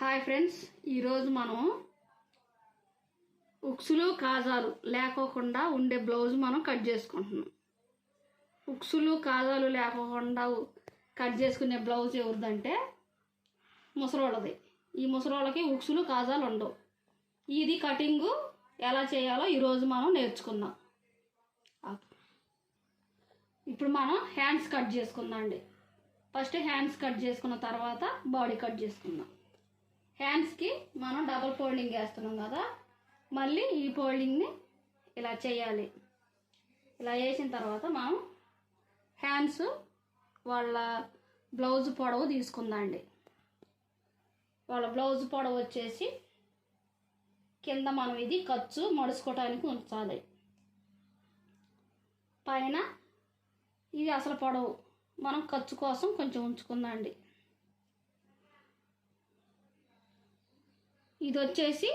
Hi friends ఈరోజు మనం ఉక్సులు కాజాలు లేకోకుండా ఉండే బ్లౌజ్ మనం కట్ చేసుకుంటున్నాం. ఉక్సులు కాజాలు లేకోకుండా కట్ చేసుకునే బ్లౌజ్ ఎవరిదంటే ముసలోళ్ళది. ఈ ముసలోళ్ళకి ఉక్సులు కాజాలు ఉండవు. ఇది కటింగు ఎలా చేయాలో ఈరోజు మనం నేర్చుకుందాం. ఇప్పుడు మనం హ్యాండ్స్ కట్ చేసుకుందాం అండి. ఫస్ట్ హ్యాండ్స్ కట్ చేసుకున్న తర్వాత బాడీ కట్ చేసుకుందాం. హ్యాండ్స్కి మనం డబల్ ఫోల్డింగ్ వేస్తున్నాం కదా. మళ్ళీ ఈ ఫోల్డింగ్ని ఇలా చేయాలి. ఇలా వేసిన తర్వాత మనం హ్యాండ్స్ వాళ్ళ బ్లౌజ్ పొడవు తీసుకుందండి. వాళ్ళ బ్లౌజ్ పొడవు వచ్చేసి కింద మనం ఇది ఖర్చు మడుచుకోవటానికి ఉంచాలి. పైన ఇది అసలు పొడవు. మనం ఖర్చు కోసం కొంచెం ఉంచుకుందండి. ఇది వచ్చేసి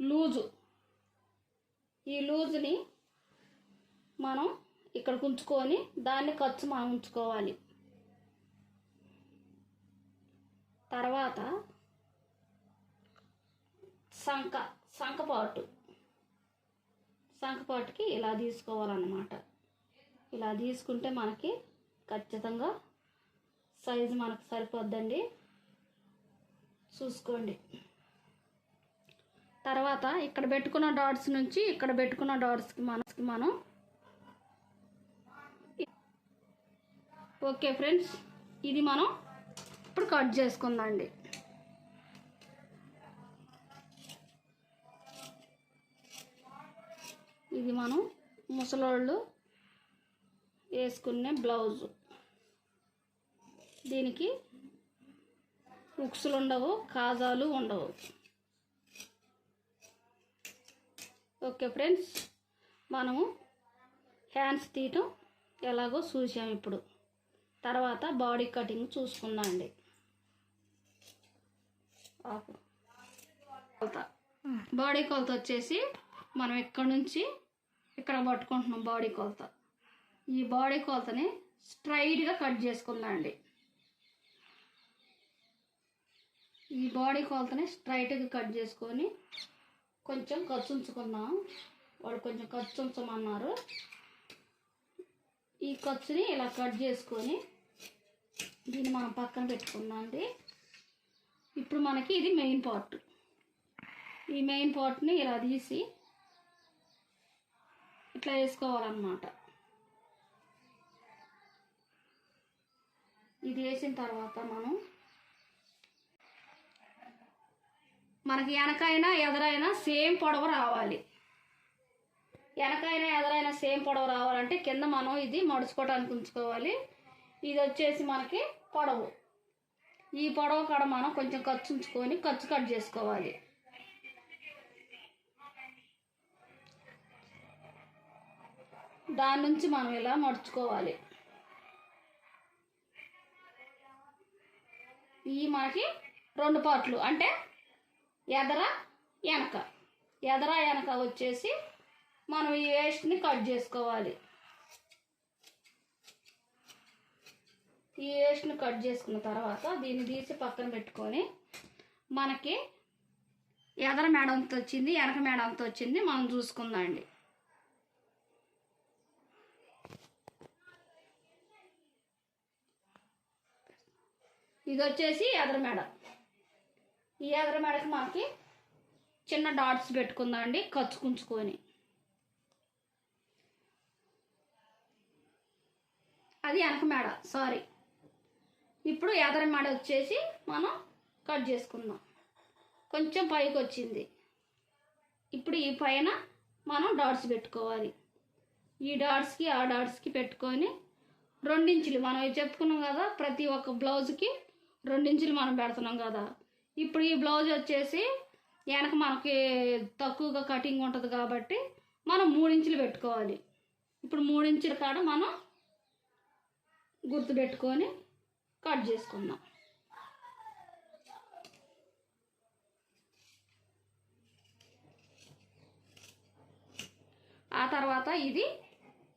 లూజు. ఈ లూజుని మనం ఇక్కడ ఉంచుకొని దాన్ని ఖర్చు మనం ఉంచుకోవాలి. తర్వాత సంక సంకపాటు సంకపాటుకి ఇలా తీసుకోవాలన్నమాట. ఇలా తీసుకుంటే మనకి ఖచ్చితంగా సైజు మనకు సరిపోద్దండి. చూసుకోండి. తర్వాత ఇక్కడ పెట్టుకున్న డాట్స్ నుంచి ఇక్కడ పెట్టుకున్న డాట్స్కి మనకి మనం ఓకే ఫ్రెండ్స్ ఇది మనం ఇప్పుడు కట్ చేసుకుందండి. ఇది మనం ముసలోళ్ళు వేసుకునే బ్లౌజు దీనికి ఉక్సులు ఉండవు కాజాలు ఉండవు. ఓకే ఫ్రెండ్స్ మనము హ్యాండ్స్ తీయటం ఎలాగో చూసాం ఇప్పుడు. తర్వాత బాడీ కటింగ్ చూసుకుందాం అండి. కొలత. బాడీ కొలత వచ్చేసి మనం ఇక్కడ నుంచి ఇక్కడ పట్టుకుంటున్నాం బాడీ కొలత. ఈ బాడీ కొలతని స్ట్రైట్గా కట్ చేసుకుందాం అండి. ఈ బాడీ కొలతని స్ట్రైట్గా కట్ చేసుకొని కొంచెం ఖర్చు ఉంచుకుందాం. వాళ్ళు కొంచెం ఖర్చు ఉంచమన్నారు. ఈ ఖర్చుని ఇలా కట్ చేసుకొని దీన్ని మనం పక్కన పెట్టుకుందాం అండి. ఇప్పుడు మనకి ఇది మెయిన్ పార్ట్. ఈ మెయిన్ పార్ట్ని ఇలా తీసి ఇట్లా వేసుకోవాలన్నమాట. ఇది వేసిన తర్వాత మనం మనకి వెనకైనా ఎదరైనా సేమ్ పొడవు రావాలి. వెనకైనా ఎదరైనా సేమ్ పొడవు రావాలంటే కింద మనం ఇది మడుచుకోవడానికి ఉంచుకోవాలి. ఇది వచ్చేసి మనకి పొడవు. ఈ పొడవు కాడ మనం కొంచెం ఖర్చు ఉంచుకొని ఖర్చు కట్ చేసుకోవాలి. దాని నుంచి మనం ఇలా మడుచుకోవాలి. ఈ మనకి రెండు పార్ట్లు. అంటే ఎదర వెనక. ఎదర వెనక వచ్చేసి మనం ఈ వేస్ట్ని కట్ చేసుకోవాలి. ఈ వేస్ట్ని కట్ చేసుకున్న తర్వాత దీన్ని తీసి పక్కన పెట్టుకొని మనకి ఎదర మేడ అంత వచ్చింది వెనక మేడ అంత వచ్చింది మనం చూసుకుందాం అండి ఇది వచ్చేసి ఎదర మేడ. ఈ ఎదర మెడకి మనకి చిన్న డాట్స్ పెట్టుకుందాం అండి కచ్చుకుంచుకొని అది వెనక మెడ సారీ. ఇప్పుడు ఎదర మెడ వచ్చేసి మనం కట్ చేసుకుందాం. కొంచెం పైకి వచ్చింది. ఇప్పుడు ఈ పైన మనం డాట్స్ పెట్టుకోవాలి. ఈ డాట్స్కి ఆ డాట్స్కి పెట్టుకొని రెండించులు మనం చెప్పుకున్నాం కదా ప్రతి ఒక్క బ్లౌజ్కి రెండించులు మనం పెడుతున్నాం కదా. ఇప్పుడు ఈ బ్లౌజ్ వచ్చేసి వెనక మనకి తక్కువగా కటింగ్ ఉంటుంది కాబట్టి మనం మూడించులు పెట్టుకోవాలి. ఇప్పుడు మూడించుల కాడ మనం గుర్తు పెట్టుకొని కట్ చేసుకుందాం. ఆ తర్వాత ఇది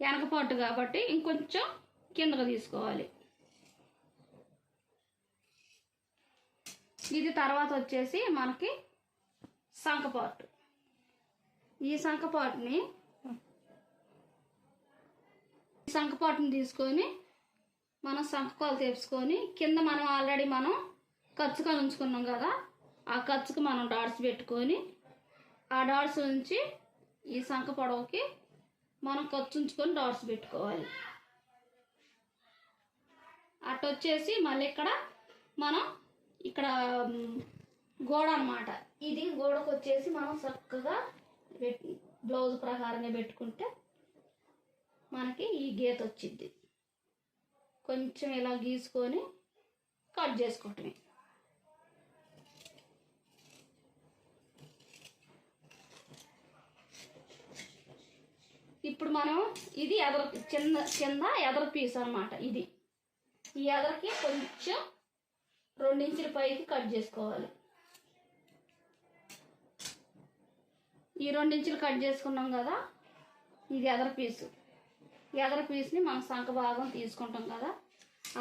వెనక పట్టు కాబట్టి ఇంకొంచెం కిందకు తీసుకోవాలి. ఇది తర్వాత వచ్చేసి మనకి సంకపాటు ఈ సంకపాటుని ఈ సంకపాటుని తీసుకొని మనం సంకపాలు తెప్పుకొని కింద మనం ఆల్రెడీ మనం ఖర్చుగా ఉంచుకున్నాం కదా ఆ ఖర్చుకు మనం డాట్స్ పెట్టుకొని ఆ డాట్స్ ఉంచి ఈ సంక పొడవుకి మనం ఖర్చు ఉంచుకొని డాట్స్ పెట్టుకోవాలి. అటు వచ్చేసి మళ్ళీ ఇక్కడ మనం ఇక్కడ గోడ అన్నమాట. ఇది గోడకు వచ్చేసి మనం చక్కగా బ్లౌజ్ ప్రకారంగా పెట్టుకుంటే మనకి ఈ గీత వచ్చింది కొంచెం ఇలా గీసుకొని కట్ చేసుకోవటమే. ఇప్పుడు మనం ఇది ఎదర చిన్న కింద ఎదర పీస్ అనమాట ఇది. ఈ ఎదరకి కొంచెం రెండించుల పైకి కట్ చేసుకోవాలి. ఈ రెండించులు కట్ చేసుకున్నాం కదా ఇది ఎదర పీసు. ఎదర పీస్ని మనం సంఖ భాగం తీసుకుంటాం కదా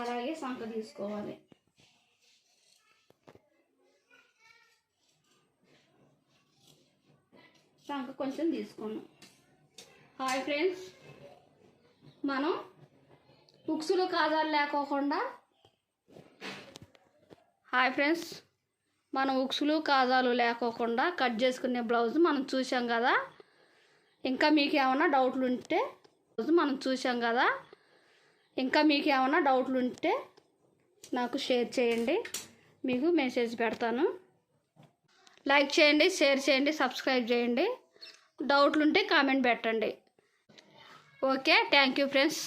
అలాగే సంఖ తీసుకోవాలి. సంఖ కొంచెం తీసుకున్నాం. హాయ్ ఫ్రెండ్స్ మనం బుక్స్లో కాజాలు లేకోకుండా హాయ్ ఫ్రెండ్స్ మనం ఉక్సులు కాజాలు లేకోకుండా కట్ చేసుకునే బ్లౌజ్ మనం చూసాం కదా. ఇంకా మీకు ఏమైనా డౌట్లు ఉంటే బ్లౌజ్ మనం చూసాం కదా. ఇంకా మీకు ఏమైనా డౌట్లు ఉంటే నాకు షేర్ చేయండి. మీకు మెసేజ్ పెడతాను. లైక్ చేయండి షేర్ చేయండి సబ్స్క్రైబ్ చేయండి. డౌట్లు ఉంటే కామెంట్ పెట్టండి. Okay thank you friends.